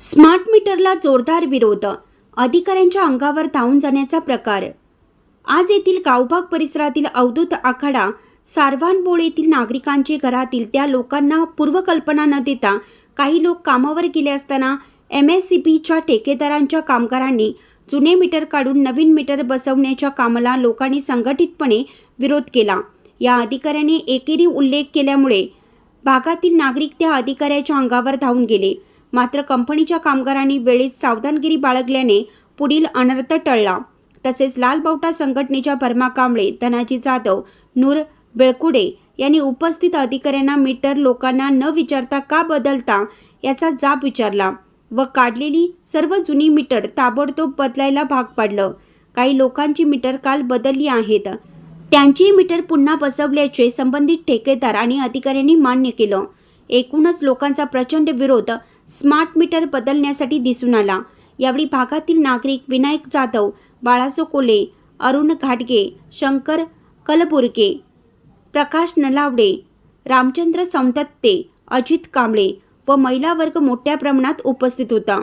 Smart मीटरला जोरदार विरोध अधिकाऱ्यांच्या अंगावर धावून जाण्याचा प्रकार. आज येथील गावभाग परिसरातील अवधूत आखाडा सारवानबोळ येथील नागरिकांचे घरातील त्या लोकांना पूर्वकल्पना न देता काही लोक कामावर गेले असताना एम एस सी बीच्या ठेकेदारांच्या कामगारांनी जुने मीटर काढून नवीन मीटर बसवण्याच्या कामाला लोकांनी संघटितपणे विरोध केला. या अधिकाऱ्याने एकेरी उल्लेख केल्यामुळे भागातील नागरिक त्या अधिकाऱ्याच्या अंगावर धावून गेले. मात्र कंपनीच्या कामगारांनी वेळेत सावधानगिरी बाळगल्याने पुढील अनर्थ टळला. तसेच लाल बावटा संघटनेच्या भरमा कांबळे धनाजी जाधव नूर बेळकुडे यांनी उपस्थित अधिकाऱ्यांना मीटर लोकांना न विचारता का बदलता याचा जाब विचारला व काढलेली सर्व जुनी मीटर ताबडतोब बदलायला भाग पाडलं. काही लोकांची मीटर काल बदलली आहेत. त्यांची मीटर पुन्हा बसवल्याचे संबंधित ठेकेदार आणि अधिकाऱ्यांनी मान्य केलं. एकूणच लोकांचा प्रचंड विरोध स्मार्ट मीटर बदलण्यासाठी दिसून आला. यावेळी भागातील नागरिक विनायक जाधव बाळासो कोले अरुण घाटगे शंकर कलबुर्गे प्रकाश नलावडे रामचंद्र सौंदत्ते अजित कांबळे व महिला वर्ग मोठ्या प्रमाणात उपस्थित होता.